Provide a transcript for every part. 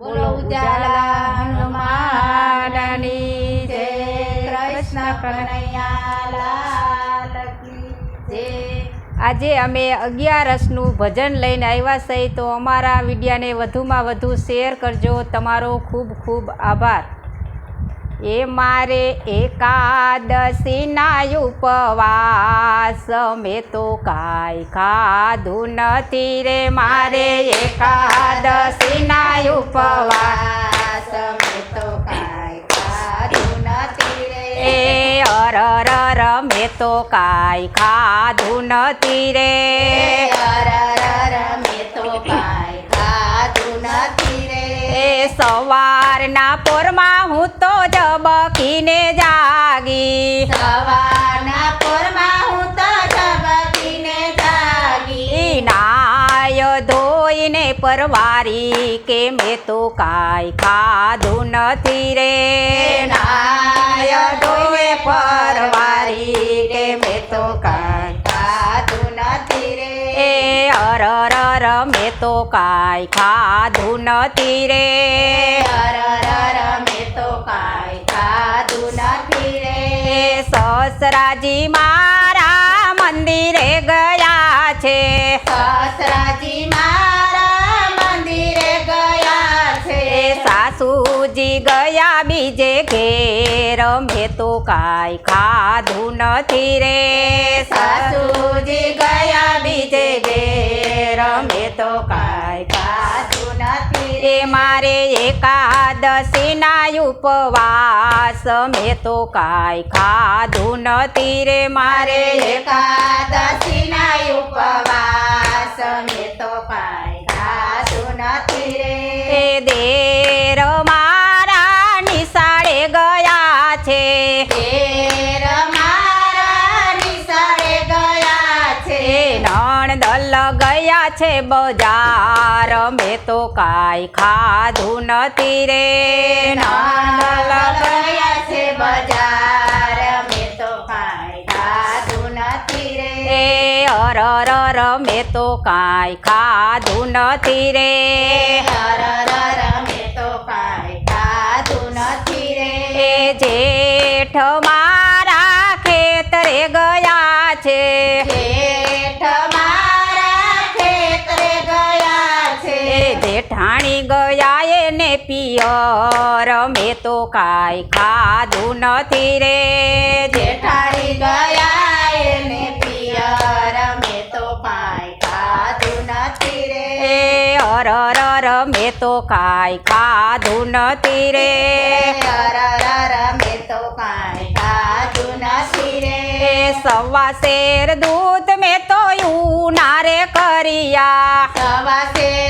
બોલો આજે અમે અગિયારસનું ભજન લઈને આવ્યા છે તો અમારા વિડીયાને વધુમાં વધુ શેર કરજો. તમારો ખૂબ ખૂબ આભાર. એ મારે એકાદશીના ઉપવાસ. મેં તો કાંઈ ખાધું નથી રે મારે એકાદશીના ઉપવાસ. મેં તો કાંઈ ખાધું નથી રે. એ અરર મેં તો કાંઈ ખાધું નથી રે. અરર મેં તો કાંઈ ખાધું નથી રે. એ સવારના પોરમાં હું તો જબકીને જાગી સવારના પોરમાં હું તો ઝબકીને જાગી ઈ નાય ધોઈને પરવારી કે મેં તો કાંઈ ખાધું નથી રે નાય ધોએ પરવારી કે મેં તો કાંઈ ખાધું નથી રે એ અરર મેં તો કાંઈ ખાધું નથી રે અરરર મેં તો કાંઈ ખાધું નથી રે સસરાજી મારા મંદિરે ગયા છે. સસરાજી મારા મંદિરે ગયા છે. સાસુજી ગયા બીજે ઘેર મેં તો કાંઈ ખાધું નથી રે. સાસુજી ગયા બીજે ઘેર મેં તો કાંઈ ખાધું એ મારે એકાદશીના ઉપવાસ. મેં તો કાંઈ ખાધું નથી રે મારે. એકાદશીના છે બજાર. મેં તો કાંઈ ખાધું નથી રે. નણદલ નણદલ ગયા છે બજાર. મેં તો કાંઈ ખાધું નથી રે. એ અરર મેં તો કાંઈ ખાધું નથી રે. હરરર મેં તો કાંઈ ખાધું નથી રે. એ જેઠ પિયર મેં તો કાંઈ ખાધું નથી રે. જેઠાણી ગયા એને પિયર મેં તો કાંઈ ખાધું નથી રે. એ અરર મેં તો કાંઈ ખાધું નથી રે. હરરર મેં તો કાંઈ ખાધું નથી રે. સવા શેર દૂધ મેં તો યુ નારે કરિયા. સવા શેર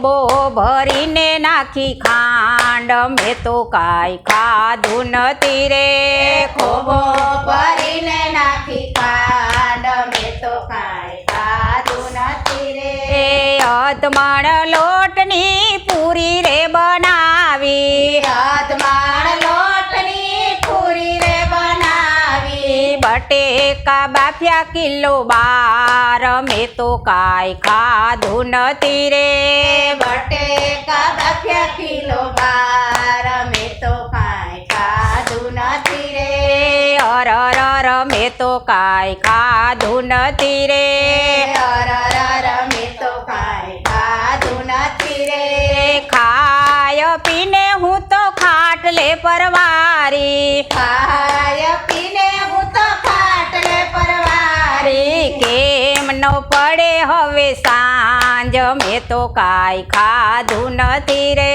ખોબો ભરીને નાખી ખાંડ. મેં તો કાંઈ ખાધું નથી રે. ખોબો ભરીને નાખી ખાંડ. મેં તો કાંઈ ખાધું નથી રે. એ અધમણ લોટની પૂરી રે. બનાવી બટેકા બાફ્યા કિલો બાર મેં તો કાંઈ ખાધું નથી રે બટેકા બાફ્યા કિલો બાર મેં તો કાંઈ ખાધું નથી રે એ અરર મેં તો કાંઈ ખાધું નથી રે અરરર મેં તો કાંઈ ખાધું નથી રે એ ખાય પીને હું તો ખાટલે પરવારી ખાય હવે સાંજ મેં તો કાંઈ ખાધું નથી રે.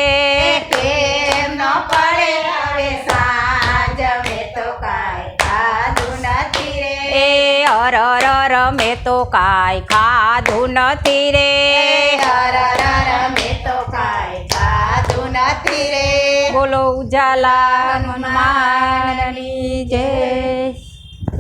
કેમ ન પડે હવે સાંજ મેં તો કાંઈ ખાધું નથી રે. એ અરર મેં તો કાંઈ ખાધું નથી રે. હરરર મેં તો કાંઈ ખાધું નથી રે. બોલો ઉજાલા હનુમાનની જય